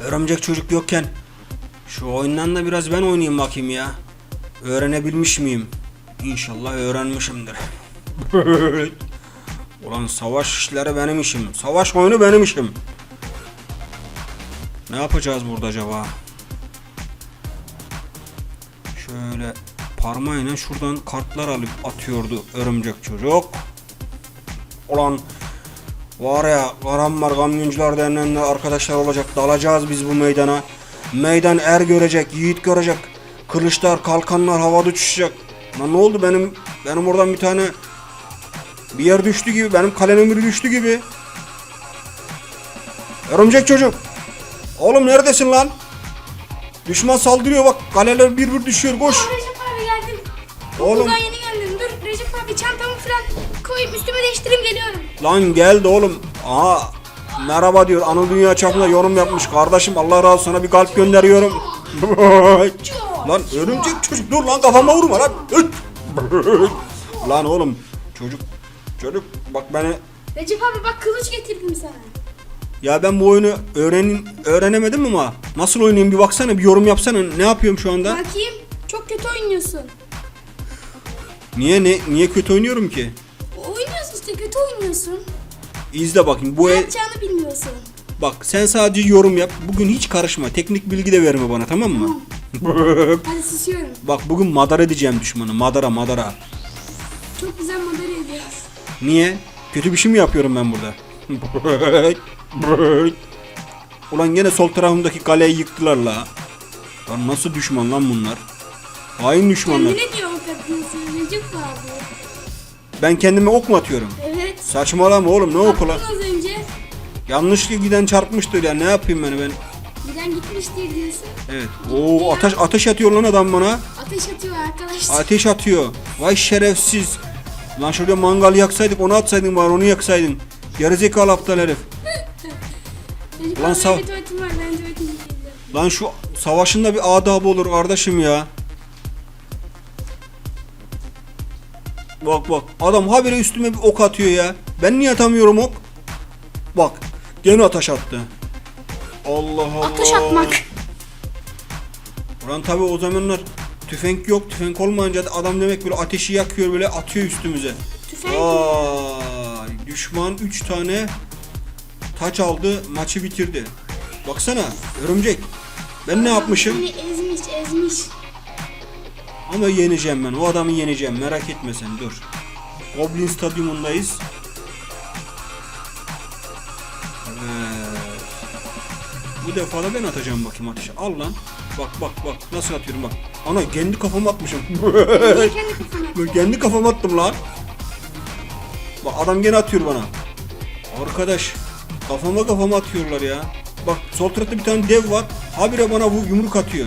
örümcek çocuk yokken şu oyundan da biraz ben oynayayım bakayım ya. Öğrenebilmiş miyim? İnşallah öğrenmişimdir. Ulan savaş işleri benim işim. Savaş oyunu benim işim. Ne yapacağız burada acaba? Şöyle parmağıyla şuradan kartlar alıp atıyordu örümcek çocuk. Ulan var ya Karanmar Kamyoncular Derneği'nde arkadaşlar olacak. Dalacağız biz bu meydana. Meydan er görecek, yiğit görecek. Kılıçlar, kalkanlar havada uçuşacak. Lan ne oldu benim benim oradan bir tane bir yer düştü gibi. Benim kalemin biri düştü gibi. Örümcek çocuk. Oğlum neredesin lan? Düşman saldırıyor bak. Kaleler bir bir düşüyor. Koş. Aa, Recep abi geldim. Oğlum. Okuldan yeni geldim. Dur Recep abi çantamı falan koyup üstüme değiştireyim geliyorum. Lan geldi oğlum. Aa merhaba diyor. Anıl Dünya çapında yorum yapmış. Kardeşim Allah razı olsun sana bir kalp gönderiyorum. lan örümcek çocuk dur lan kafama vurma lan. Lan oğlum çocuk çocuk bak beni Recep abi bak kılıç getirdim sana. ya ben bu oyunu öğrenin öğrenemedim ama nasıl oynayayım bir baksana bir yorum yapsana ne yapıyorum şu anda? Bakayım çok kötü oynuyorsun. Niye ne niye kötü oynuyorum ki? Kötü oynuyorsun. İzle bakayım bu Ne el, yapacağını bilmiyorsun. bak sen sadece yorum yap. Bugün hiç karışma. Teknik bilgi de verme bana tamam mı? Hadi susuyorum. Bak bugün madara edeceğim düşmanı. Madara madara. Çok güzel model ediyoruz. Niye? Kötü bir şey mi yapıyorum ben burada? Ulan gene sol tarafımdaki kaleyi yıktılar la. Lan nasıl düşman lan bunlar? Hain düşmanlar. Kendine diyor o kadın Recep abi. Ben kendime ok mu atıyorum? Evet. Saçmalama oğlum ne oku lan? Attın az önce. Yanlışlıkla giden çarpmıştır ya ne yapayım ben ben? Giden gitmiş diye diyorsun. Evet. Oo ateş ateş atıyor lan adam bana. Ateş atıyor arkadaşlar. Ateş atıyor. Vay şerefsiz. Lan şurada mangal yaksaydık onu atsaydın bari onu yaksaydın. Gerizekalı aptal herif. Tuvaletime gideceğim. Lan şu savaşın da bir adabı olur kardeşim ya. Bak bak adam habire üstüme bir ok atıyor ya. Ben niye atamıyorum ok? Bak gene ateş attı. Allah Allah. Ateş atmak. Ulan tabi o zamanlar tüfek yok. Tüfek olmayınca da adam demek böyle ateşi yakıyor böyle atıyor üstümüze. Tüfek. Ay, düşman 3 tane taç aldı maçı bitirdi. Baksana örümcek. Ben ne yapmışım? Beni ezmiş ezmiş. Ama yeneceğim ben. O adamı yeneceğim. Merak etme sen dur. Goblin Stadyumundayız. Evet. Bu defa da ben atacağım bakayım ateşi. Al lan. Bak bak bak nasıl atıyorum bak. Ana kendi kafama atmışım. Kendi kendi kafama attım lan. Bak adam gene atıyor bana. Arkadaş kafama kafama atıyorlar ya. Bak sol tarafta bir tane dev var. Habire bana bu yumruk atıyor.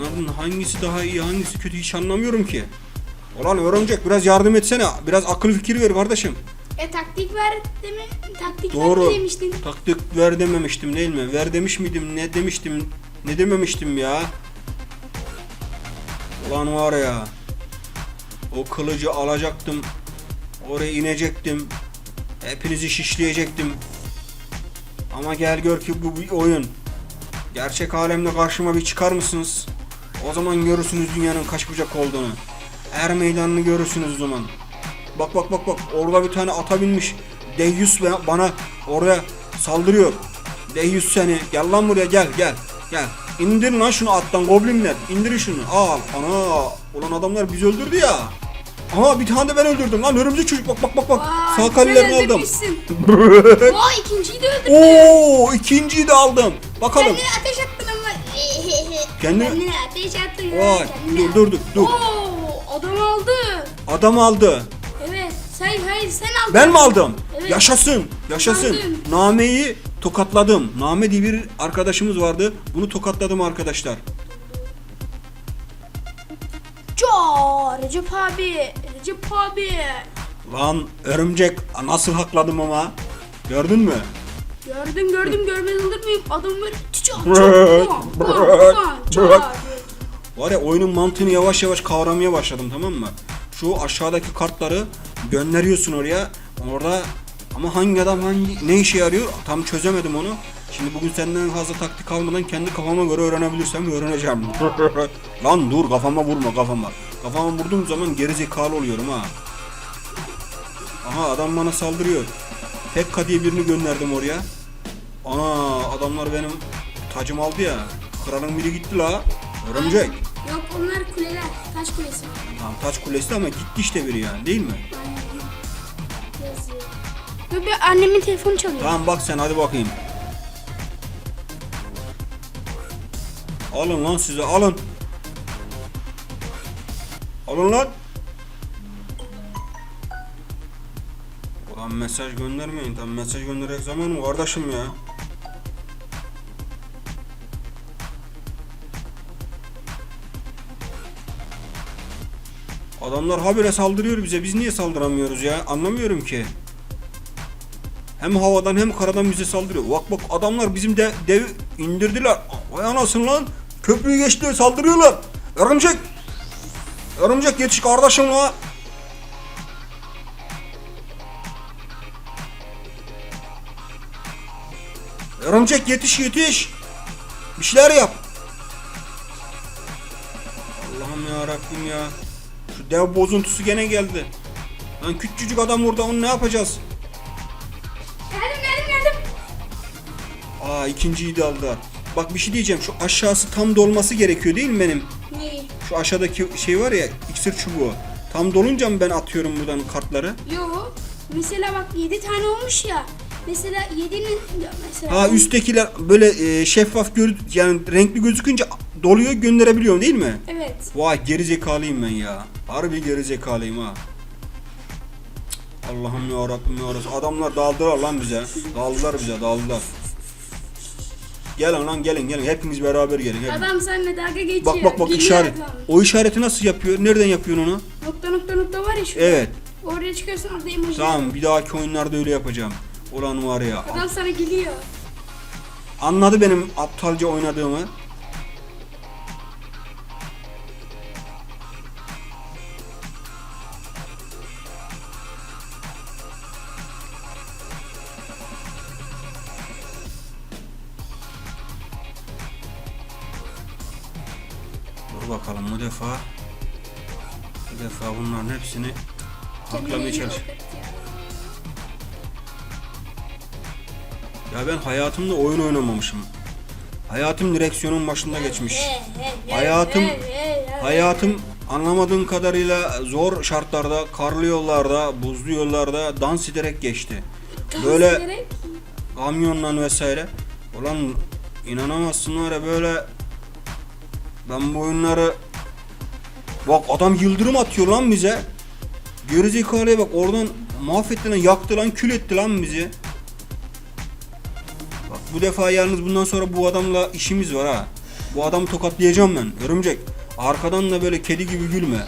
Bunların hangisi daha iyi hangisi kötü hiç anlamıyorum ki. Ulan örümcek biraz yardım etsene. Biraz akıl fikir ver kardeşim. E taktik ver deme. Taktik Doğru. ver demiştin. Taktik ver dememiştim değil mi? Ver demiş miydim? Ne demiştim? Ne dememiştim ya? Ulan var ya. O kılıcı alacaktım. Oraya inecektim. Hepinizi şişleyecektim. Ama gel gör ki bu bir oyun. Gerçek alemde karşıma bir çıkar mısınız? O zaman görürsünüz dünyanın kaç bucak olduğunu. Er meydanını görürsünüz o zaman. Bak bak bak bak orada bir tane ata binmiş. Deyyus bana oraya saldırıyor. Deyyus seni gel lan buraya gel gel gel. İndir lan şunu attan goblinler. İndir şunu. Al. Ana. Ulan adamlar bizi öldürdü ya. Aha bir tane de ben öldürdüm lan örümcek çocuk bak bak bak bak. Vay, Sağ sen kalelerini aldım. Vay ikinciyi de öldürdün. Oo ikinciyi de aldım. Bakalım. Kendine ateş attın ama. Kendi- Kendine ateş attın. Vay Kendine- dur dur dur dur. Oo adam aldı. Adam aldı. Evet. Sen hayır sen aldın. Ben mi aldım? Evet. Yaşasın. Yaşasın. Aldın. Name'yi tokatladım. Name diye bir arkadaşımız vardı. Bunu tokatladım arkadaşlar. Ca Recep abi. Recep abi. Lan örümcek nasıl hakladım ama. Gördün mü? Gördüm gördüm görmez olur muyum? Adam böyle Var ya oyunun mantığını yavaş yavaş kavramaya başladım tamam mı? Şu aşağıdaki kartları gönderiyorsun oraya. Orada Ama hangi adam hangi ne işe yarıyor tam çözemedim onu. Şimdi bugün senden fazla taktik almadan kendi kafama göre öğrenebilirsem öğreneceğim. Lan dur kafama vurma kafama. Kafama vurduğum zaman geri zekalı oluyorum ha. Aha adam bana saldırıyor. Pekka diye birini gönderdim oraya. Ana adamlar benim tacım aldı ya. Kralın biri gitti la. Örümcek. Yok onlar kuleler. Taş kulesi. Tamam taç kulesi ama gitti işte biri yani değil mi? Yazıyor. Bir annemin telefonu çalıyor. Tamam bak sen hadi bakayım. Alın lan size alın. Alın lan. Ulan mesaj göndermeyin. Tam mesaj göndererek zamanım kardeşim ya. Adamlar habire saldırıyor bize. Biz niye saldıramıyoruz ya? Anlamıyorum ki. Hem havadan hem karadan bize saldırıyor. Bak bak adamlar bizim de dev indirdiler. Vay anasını lan. Köprüyü geçtiler saldırıyorlar. Örümcek. Örümcek yetiş kardeşim la. Örümcek yetiş yetiş. Bir şeyler yap. Allah'ım ya Rabbim ya. Şu dev bozuntusu gene geldi. Lan küçücük adam orada onu ne yapacağız? Geldim geldim geldim. Aa ikinciyi de aldılar. Bak bir şey diyeceğim. Şu aşağısı tam dolması gerekiyor değil mi benim? Ne? Şu aşağıdaki şey var ya iksir çubuğu. Tam dolunca mı ben atıyorum buradan kartları? Yok. Mesela bak 7 tane olmuş ya. Mesela 7'nin mesela. Ha üsttekiler böyle e, şeffaf gör yani renkli gözükünce doluyor gönderebiliyorum değil mi? Evet. Vay geri zekalıyım ben ya. Harbi geri zekalıyım ha. Allah'ım ya Rabbim ya Resul. Adamlar daldılar lan bize. Daldılar bize daldılar. Gelin lan gelin gelin hepiniz beraber gelin. hepiniz. Adam seninle dalga geçiyor. Bak bak bak işaret. adam. O işareti nasıl yapıyor? Nereden yapıyorsun onu? Nokta nokta nokta var ya şurada. Evet. Oraya çıkıyorsun orada emoji. Tamam bir dahaki oyunlarda öyle yapacağım. Ulan var ya. Adam sana gülüyor. Anladı benim aptalca oynadığımı. Bakalım bu defa bu defa bunların hepsini haklamaya çalış. Ya ben hayatımda oyun oynamamışım. Hayatım direksiyonun başında geçmiş. Hayatım hayatım anlamadığım kadarıyla zor şartlarda, karlı yollarda, buzlu yollarda dans ederek geçti. Böyle kamyonla vesaire. Ulan inanamazsın var ya böyle ben bu oyunları bak adam yıldırım atıyor lan bize. Gerizekalıya bak oradan mahvetti lan yaktı lan kül etti lan bizi. Bak bu defa yalnız bundan sonra bu adamla işimiz var ha. Bu adamı tokatlayacağım ben. Örümcek. Arkadan da böyle kedi gibi gülme.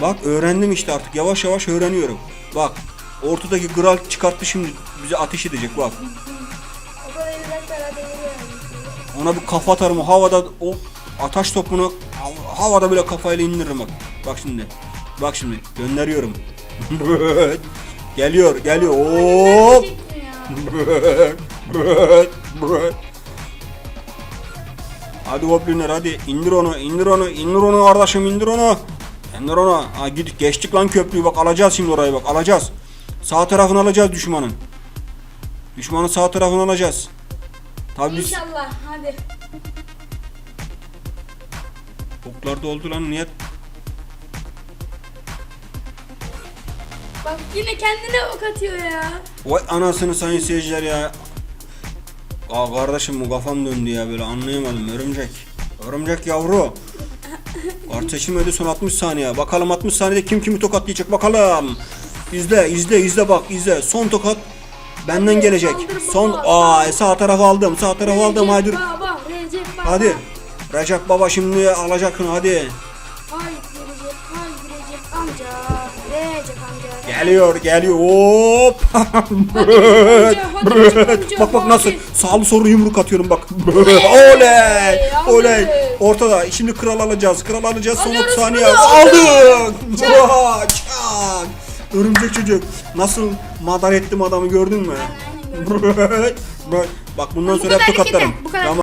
Bak öğrendim işte artık yavaş yavaş öğreniyorum. Bak ortadaki kral çıkarttı şimdi bize ateş edecek bak. O. Ona bir kafa atarım havada o ataş topunu hav- havada bile kafayla indiririm bak. Bak şimdi. Bak şimdi gönderiyorum. geliyor geliyor hop. hadi hoplinler hadi indir onu indir onu indir onu kardeşim indir onu. İndir onu. Ha git geçtik lan köprüyü bak alacağız şimdi orayı bak alacağız. Sağ tarafını alacağız düşmanın. Düşmanın sağ tarafını alacağız. Tabii biz İnşallah hadi. oklar doldu lan niye Bak yine kendine ok atıyor ya. Vay anasını sayın seyirciler ya. Aa kardeşim bu kafam döndü ya böyle anlayamadım örümcek. Örümcek yavru. Kart seçilmedi son 60 saniye. Bakalım 60 saniyede kim kimi tokatlayacak bakalım. İzle izle izle bak izle. Son tokat benden gelecek. Son aa sağ tarafı aldım. Sağ tarafı aldım hadi. Recep Baba, Recep Baba. Hadi. Recep baba şimdi alacak onu hadi. Haydi Recep, haydi Recep amca. Recep amca. Geliyor geliyor hop. Bak bak nasıl sağlı soru yumruk atıyorum bak. oley oley. Ortada. Şimdi kral alacağız. Kral alacağız. Son 30 Alıyoruz, saniye. Aldık. Vaa, Çak. Örümcek çocuk. Nasıl madar ettim adamı gördün mü? Bak bundan Bu sonra hep tokatlarım. Tamam.